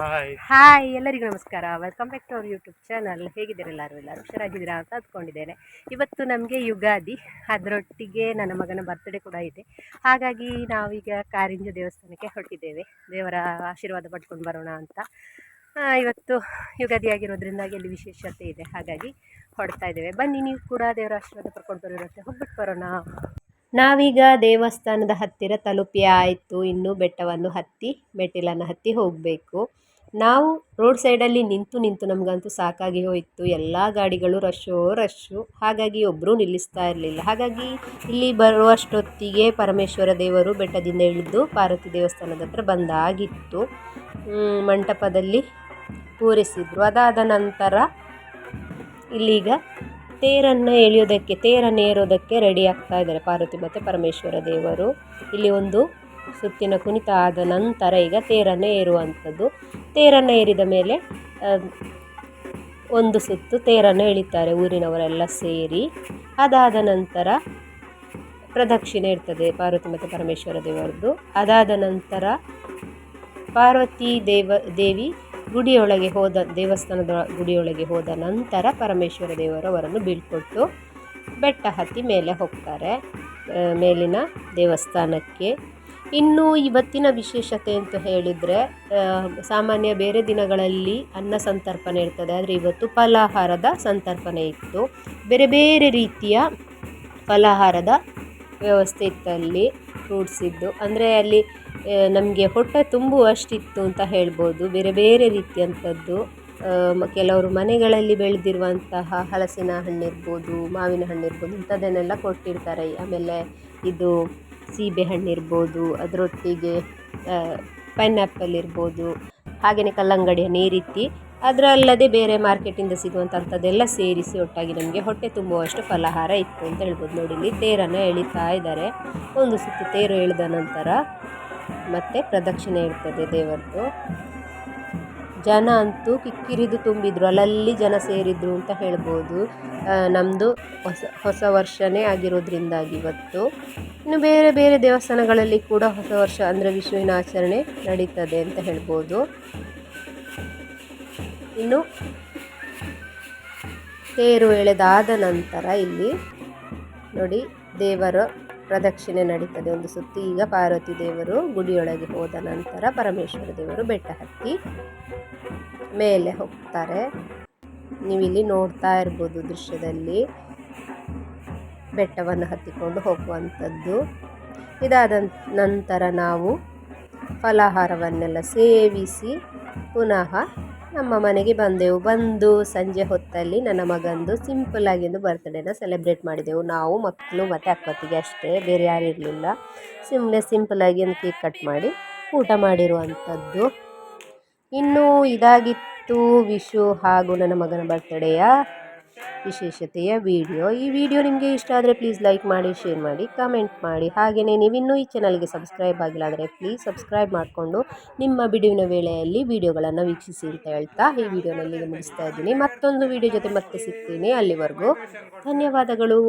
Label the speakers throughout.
Speaker 1: Hi
Speaker 2: ಎಲ್ಲರಿಗೂ ನಮಸ್ಕಾರ. Welcome back to our YouTube channel ಹೇಗಿದ್ದೀರಾ ಎಲ್ಲರೂ? ಎಲ್ಲರೂ ಹುಷಾರಾಗಿದ್ದೀರಾ ಅಂತ ಅಂದ್ಕೊಂಡಿದ್ದೇನೆ. ಇವತ್ತು ನಮಗೆ ಯುಗಾದಿ. ಅದರೊಟ್ಟಿಗೆ ನನ್ನ ಮಗನ ಬರ್ತ್ಡೇ ಕೂಡ ಇದೆ. ಹಾಗಾಗಿ ನಾವೀಗ ಕಾರಿಂಜ ದೇವಸ್ಥಾನಕ್ಕೆ ಹೊರಟಿದ್ದೇವೆ. ದೇವರ ಆಶೀರ್ವಾದ ಪಡ್ಕೊಂಡು ಬರೋಣ ಅಂತ. ಇವತ್ತು ಯುಗಾದಿ ಆಗಿರೋದ್ರಿಂದಾಗಿ ಅಲ್ಲಿ ವಿಶೇಷತೆ ಇದೆ. ಹಾಗಾಗಿ ಹೊಡ್ತಾ ಇದ್ದೇವೆ. ಬನ್ನಿ, ನೀವು ಕೂಡ ದೇವರ ಆಶೀರ್ವಾದ ಪಡ್ಕೊಂಡು ಬರೋರಂತೆ. ಹೋಗ್ಬಿಟ್ಟು ಬರೋಣ. ನಾವೀಗ ದೇವಸ್ಥಾನದ ಹತ್ತಿರ ತಲುಪಿ ಆಯಿತು. ಇನ್ನು ಬೆಟ್ಟವನ್ನು ಹತ್ತಿ, ಮೆಟ್ಟಿಲನ್ನು ಹತ್ತಿ ಹೋಗಬೇಕು. ನಾವು ರೋಡ್ ಸೈಡಲ್ಲಿ ನಿಂತು ನಿಂತು ನಮಗಂತೂ ಸಾಕಾಗಿ ಹೋಯಿತು. ಎಲ್ಲ ಗಾಡಿಗಳು ರಶ್ಶೋ ರಶ್ಶು. ಹಾಗಾಗಿ ಒಬ್ಬರೂ ನಿಲ್ಲಿಸ್ತಾ ಇರಲಿಲ್ಲ. ಹಾಗಾಗಿ ಇಲ್ಲಿ ಬರುವಷ್ಟೊತ್ತಿಗೆ ಪರಮೇಶ್ವರ ದೇವರು ಬೆಟ್ಟದಿಂದ ಇಳಿದು ಪಾರ್ವತಿ ದೇವಸ್ಥಾನದ ಹತ್ರ ಬಂದಾಗಿತ್ತು. ಮಂಟಪದಲ್ಲಿ ಪೂರಿಸಿದ್ರು ಅದಾದ ನಂತರ ಇಲ್ಲೀಗ ತೇರನ್ನು ಎಳೆಯೋದಕ್ಕೆ, ತೇರನ್ನು ಏರೋದಕ್ಕೆ ರೆಡಿ ಆಗ್ತಾ ಇದ್ದಾರೆ ಪಾರ್ವತಿ ಮತ್ತು ಪರಮೇಶ್ವರ ದೇವರು. ಇಲ್ಲಿ ಒಂದು ಸುತ್ತಿನ ಕುಣಿತ ಆದ ನಂತರ ಈಗ ತೇರನ್ನು ಏರುವಂಥದ್ದು. ತೇರನ್ನು ಏರಿದ ಮೇಲೆ ಒಂದು ಸುತ್ತು ತೇರನ್ನು ಎಳಿತಾರೆ ಊರಿನವರೆಲ್ಲ ಸೇರಿ. ಅದಾದ ನಂತರ ಪ್ರದಕ್ಷಿಣೆ ಇರ್ತದೆ ಪಾರ್ವತಿ ಮತ್ತು ಪರಮೇಶ್ವರ ದೇವರದ್ದು. ಅದಾದ ನಂತರ ಪಾರ್ವತಿ ದೇವ, ದೇವಿ ಗುಡಿಯೊಳಗೆ ಹೋದ, ದೇವಸ್ಥಾನದ ಗುಡಿಯೊಳಗೆ ಹೋದ ನಂತರ ಪರಮೇಶ್ವರ ದೇವರು ಅವರನ್ನು ಬೀಳ್ಕೊಟ್ಟು ಬೆಟ್ಟ ಹತ್ತಿ ಮೇಲೆ ಹೋಗ್ತಾರೆ. ಮೇಲಿನ ದೇವಸ್ಥಾನಕ್ಕೆ ಇನ್ನು ಇವತ್ತಿನ ವಿಶೇಷತೆ ಅಂತ ಹೇಳಿದರೆ ಸಾಮಾನ್ಯ ಬೇರೆ ದಿನಗಳಲ್ಲಿ ಅನ್ನ ಸಂತರ್ಪಣೆ ಇರ್ತದೆ. ಆದರೆ ಇವತ್ತು ಫಲಾಹಾರದ ಸಂತರ್ಪಣೆ ಇತ್ತು. ಬೇರೆ ಬೇರೆ ರೀತಿಯ ಫಲಾಹಾರದ ವ್ಯವಸ್ಥೆ ಇತ್ತು ಅಲ್ಲಿ ಫ್ರೂಟ್ಸ್ ಇದ್ದು. ಅಂದರೆ ಅಲ್ಲಿ ನಮಗೆ ಹೊಟ್ಟೆ ತುಂಬುವಷ್ಟಿತ್ತು ಅಂತ ಹೇಳ್ಬೋದು. ಬೇರೆ ಬೇರೆ ರೀತಿಯಂಥದ್ದು ಕೆಲವರು ಮನೆಗಳಲ್ಲಿ ಬೆಳೆದಿರುವಂತಹ ಹಲಸಿನ ಹಣ್ಣಿರ್ಬೋದು ಮಾವಿನ ಹಣ್ಣಿರ್ಬೋದು ಇಂಥದ್ದನ್ನೆಲ್ಲ ಕೊಟ್ಟಿರ್ತಾರೆ. ಆಮೇಲೆ ಇದು ಸೀಬೆ ಹಣ್ಣಿರ್ಬೋದು ಅದರೊಟ್ಟಿಗೆ ಪೈನಾಪಲ್ ಇರ್ಬೋದು ಹಾಗೆಯೇ ಕಲ್ಲಂಗಡಿ ಹಣ್ಣು ಈ ರೀತಿ. ಅದರಲ್ಲದೆ ಬೇರೆ ಮಾರ್ಕೆಟಿಂದ ಸಿಗುವಂಥದ್ದೆಲ್ಲ ಸೇರಿಸಿ ಒಟ್ಟಾಗಿ ನಮಗೆ ಹೊಟ್ಟೆ ತುಂಬುವಷ್ಟು ಫಲಹಾರ ಇತ್ತು ಅಂತ ಹೇಳ್ಬೋದು. ನೋಡಿ, ಇಲ್ಲಿ ತೇರನ್ನು ಎಳಿತಾ ಇದ್ದಾರೆ. ಒಂದು ಸುತ್ತು ತೇರು ಎಳೆದ ನಂತರ ಮತ್ತೆ ಪ್ರದಕ್ಷಿಣೆ ಇರ್ತದೆ ದೇವರದ್ದು ಜನ ಅಂತೂ ಕಿಕ್ಕಿರಿದು ತುಂಬಿದ್ರು. ಅಲ್ಲಲ್ಲಿ ಜನ ಸೇರಿದ್ರು ಅಂತ ಹೇಳ್ಬೋದು. ನಮ್ಮದು ಹೊಸ ಹೊಸ ವರ್ಷನೇ ಆಗಿರೋದ್ರಿಂದಾಗಿ ಇವತ್ತು. ಇನ್ನು ಬೇರೆ ಬೇರೆ ದೇವಸ್ಥಾನಗಳಲ್ಲಿ ಕೂಡ ಹೊಸ ವರ್ಷ ಅಂದರೆ ವಿಷುವಿನ ಆಚರಣೆ ನಡೀತದೆ ಅಂತ ಹೇಳ್ಬೋದು. ಇನ್ನು ತೇರು ಎಳೆದಾದ ನಂತರ ಇಲ್ಲಿ ನೋಡಿ ದೇವರ ಪ್ರದಕ್ಷಿಣೆ ನಡೀತದೆ. ಒಂದು ಸುತ್ತು ಈಗ ಪಾರ್ವತಿ ದೇವರು ಗುಡಿಯೊಳಗೆ ಹೋದ ನಂತರ ಪರಮೇಶ್ವರ ದೇವರು ಬೆಟ್ಟ ಹತ್ತಿ ಮೇಲೆ ಹೋಗ್ತಾರೆ. ನೀವಿಲ್ಲಿ ನೋಡ್ತಾ ಇರ್ಬೋದು ದೃಶ್ಯದಲ್ಲಿ ಬೆಟ್ಟವನ್ನು ಹತ್ತಿಕೊಂಡು ಹೋಗುವಂಥದ್ದು. ಇದಾದ ನಂತರ ನಾವು ಫಲಾಹಾರವನ್ನೆಲ್ಲ ಸೇವಿಸಿ ಪುನಃ ನಮ್ಮ ಮನೆಗೆ ಬಂದೆವು. ಬಂದು ಸಂಜೆ ಹೊತ್ತಲ್ಲಿ ನನ್ನ ಮಗಂದು ಸಿಂಪಲ್ ಒಂದು ಬರ್ತ್ಡೇನ ಸೆಲೆಬ್ರೇಟ್ ಮಾಡಿದೆವು. ನಾವು ಮಕ್ಕಳು ಮತ್ತು ಅಕ್ಕತ್ತಿಗೆ ಅಷ್ಟೇ, ಬೇರೆ ಯಾರು ಇರಲಿಲ್ಲ. ಸುಮ್ಮನೆ ಆಗಿ ಒಂದು ಕೇಕ್ ಕಟ್ ಮಾಡಿ ಊಟ ಮಾಡಿರುವಂಥದ್ದು ಇನ್ನೂ ಇದಾಗಿತ್ತು ವಿಶು ಹಾಗೂ ನನ್ನ ಮಗನ ಬರ್ತ್ಡೇಯ ವಿಶೇಷತೆಯ ವಿಡಿಯೋ. ಈ ವಿಡಿಯೋ ನಿಮಗೆ ಇಷ್ಟ ಆದರೆ ಪ್ಲೀಸ್ ಲೈಕ್ ಮಾಡಿ ಶೇರ್ ಮಾಡಿ ಕಮೆಂಟ್ ಮಾಡಿ. ಹಾಗೆಯೇ ನೀವಿನ್ನೂ ಈ ಚಾನಲ್ಗೆ ಸಬ್ಸ್ಕ್ರೈಬ್ ಆಗಿಲ್ಲ ಅಂದರೆ ಪ್ಲೀಸ್ ಸಬ್ಸ್ಕ್ರೈಬ್ ಮಾಡಿಕೊಂಡು ನಿಮ್ಮ ಬಿಡುವಿನ ವೇಳೆಯಲ್ಲಿ ವಿಡಿಯೋಗಳನ್ನು ವೀಕ್ಷಿಸಿ ಅಂತ ಹೇಳ್ತಾ ಈ ವಿಡಿಯೋನಲ್ಲಿ ಮುಗಿಸ್ತಾ ಇದ್ದೀನಿ. ಮತ್ತೊಂದು ವಿಡಿಯೋ ಜೊತೆ ಮತ್ತೆ ಸಿಗ್ತೀನಿ ಅಲ್ಲಿವರೆಗೂ. ಧನ್ಯವಾದಗಳು.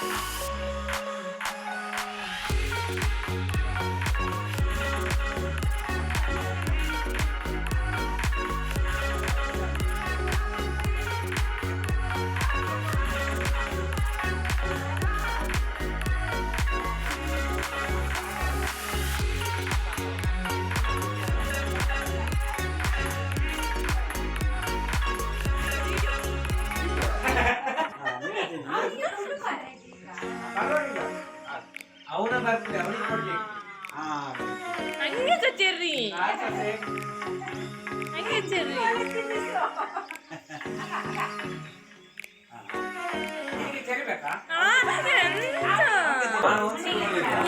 Speaker 1: Bye. ಅವನ ಬರ್ತಾರೆ ಅವನಿಗೆ ಕೊಡ್ಲಿ
Speaker 3: ಹಾ
Speaker 4: ಹಂಗೆ ಚಚ್ಚೇರ್ರಿ
Speaker 1: ಆಯ್ತು ಸರಿ.
Speaker 4: ಹಂಗೆ ಚಚ್ಚೇರ್ರಿ
Speaker 1: ನಿನಗೆ ತೆಗಿಬೇಕಾ?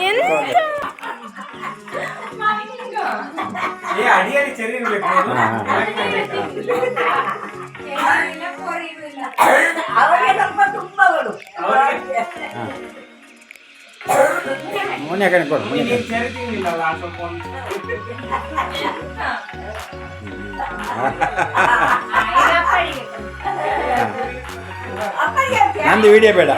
Speaker 4: ಎಂತ
Speaker 1: ಏ ಅಡಿಯಲ್ಲಿ ಚೆರಿ ಇರ್ಬೇಕು
Speaker 3: ಮುನ್ನೆ ಕಡೆ ಕೊಡು ಮುನ್ನೆ
Speaker 1: ನೀನು ಚೆರಿ ತಿಂದಿಲ್ಲಲ್ಲ ಆ ಸ್ವಲ್ಪ ಒಂದು.
Speaker 5: ಅಪ್ಪಗೆ ಅಂತ
Speaker 3: ನಂದು ವಿಡಿಯೋ ಬೇಡ